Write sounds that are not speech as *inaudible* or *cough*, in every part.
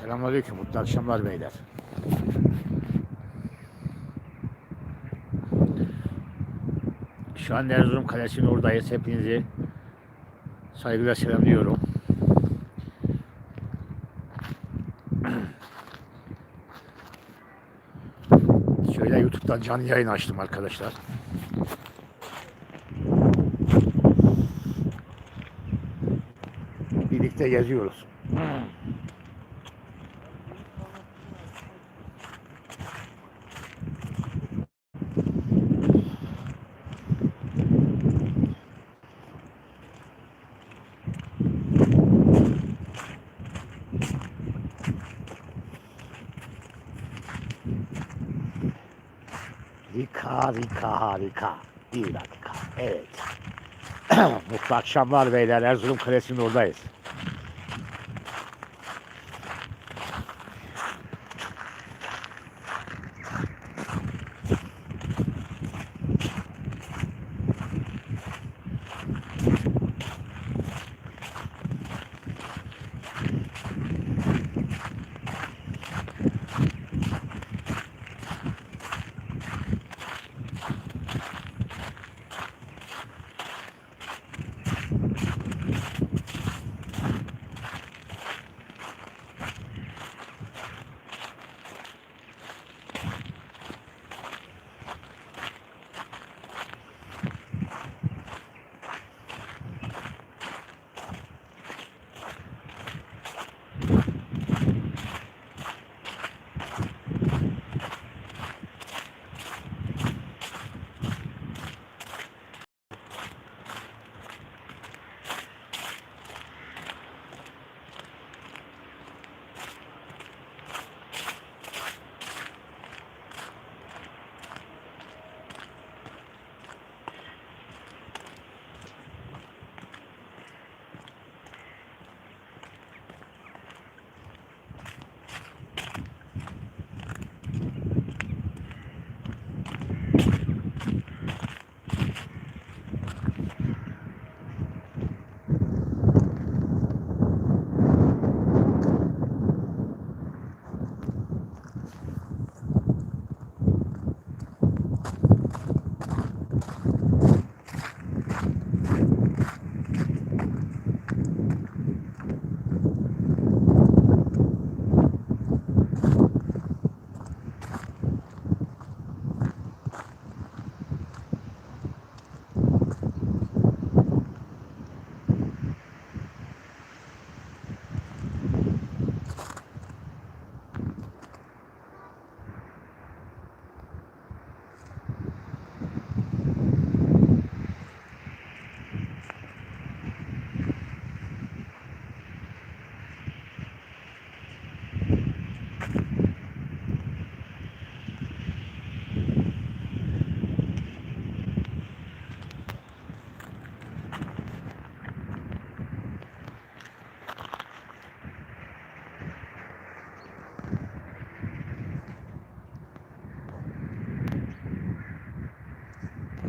Selamünaleyküm, mutlu akşamlar beyler. Şu an Erzurum Kalesi'nin oradayız. Hepinizi saygıyla selamlıyorum. *clears throat* Şöyle YouTube'dan canlı yayın açtım arkadaşlar. Birlikte geziyoruz. Harika, harika, harika. Bir dakika. Evet. *clears throat* Mutlu akşamlar beyler. Erzurum Kalesi'nin oradayız.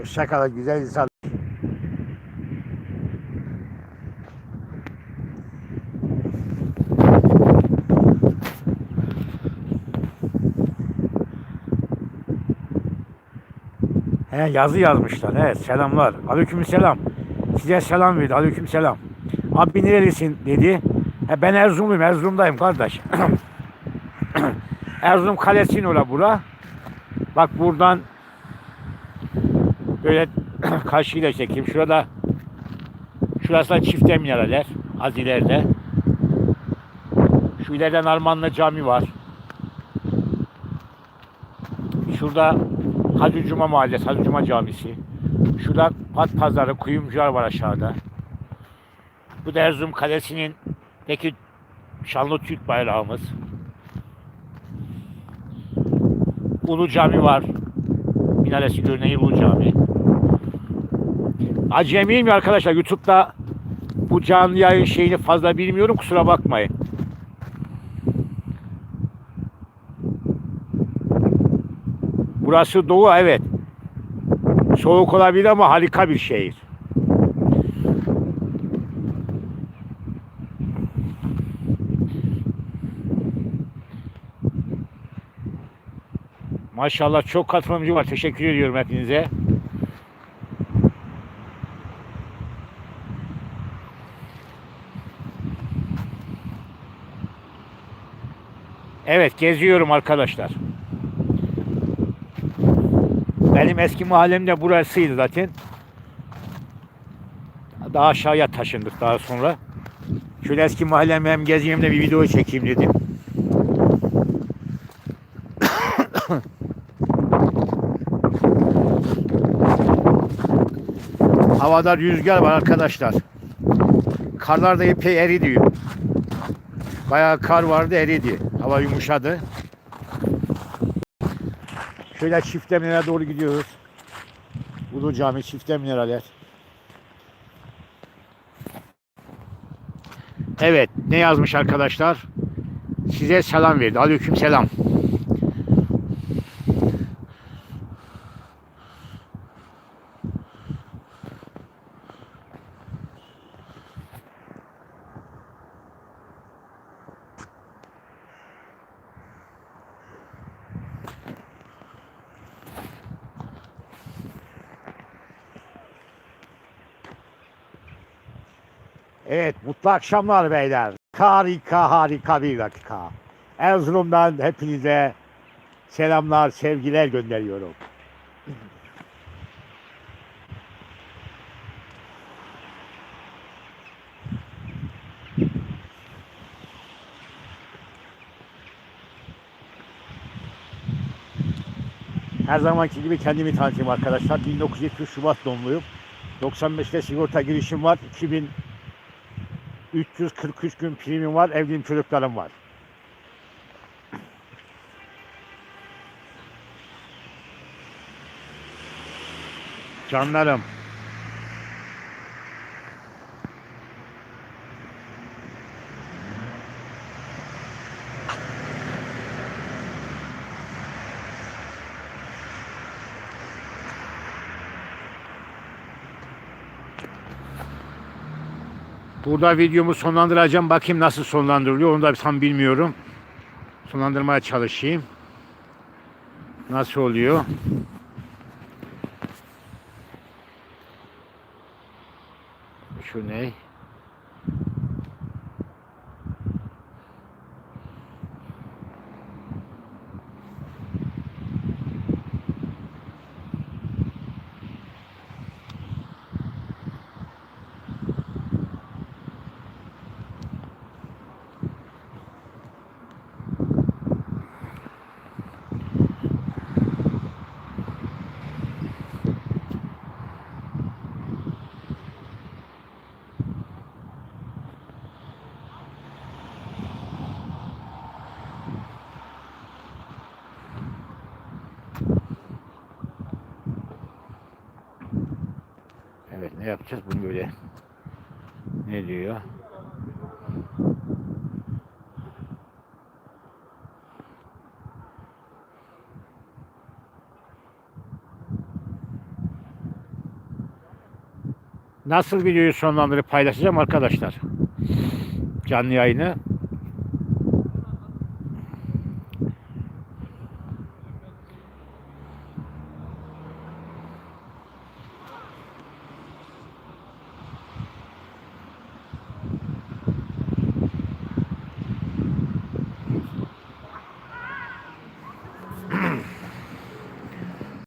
Hoşçakalın güzel insan. He, yazı yazmışlar. Evet selamlar. Aleyküm selam. Size selam verdi. Aleyküm selam. Abi nerelisin dedi. He, ben Erzurumluyum. Erzurum'dayım kardeş. *clears throat* Erzurum Kalesi'nin ola bura. Bak buradan böyle *clears throat* karşıyla çekeyim. Şurada şurası da çift minareler. Az ileride. Şu ileride Narmanlı Cami var. Şurada Hacı Cuma Mahallesi, Hacı Cuma Camisi. Şurada Pat Pazarı, Kuyumcular var aşağıda. Bu da Erzurum Kalesi'nin peki şanlı Türk bayrağımız. Ulu Cami var. Minaresi görünen Ulu Cami. Acemiyim ya arkadaşlar YouTube'da bu canlı yayın şeyini fazla bilmiyorum kusura bakmayın. Burası doğu evet. Soğuk olabilir ama harika bir şehir. Maşallah çok katılımcı var. Teşekkür ediyorum hepinize. Evet geziyorum arkadaşlar. Benim eski mahallem de burasıydı zaten. Daha aşağıya taşındık daha sonra. Şöyle eski mahallemi hem gezeyim de bir video çekeyim dedim. *coughs* Havada rüzgar var arkadaşlar. Karlar da epey eridi. Bayağı kar vardı eridi. Hava yumuşadı. Şöyle çifte minere doğru gidiyoruz. Ulu Cami çifte mineraler. Evet ne yazmış arkadaşlar? Size selam verdi. Aleyküm selam. Evet, mutlu akşamlar beyler. Harika harika bir dakika. Erzurum'dan hepinize selamlar, sevgiler gönderiyorum. Her zamanki gibi kendimi tanıtayım arkadaşlar. 1970 Şubat doğumluyum. 95'te sigorta girişim var. 2000 343 gün primim var, evliyim çocuklarım var. Canlarım. Burada videomu sonlandıracağım. Bakayım nasıl sonlandırılıyor. Onu da tam bilmiyorum. Sonlandırmaya çalışayım. Nasıl oluyor? Şu ne? Evet ne yapacağız bunu böyle? Ne diyor? Nasıl videoyu sonlandırıp paylaşacağım arkadaşlar? Canlı yayını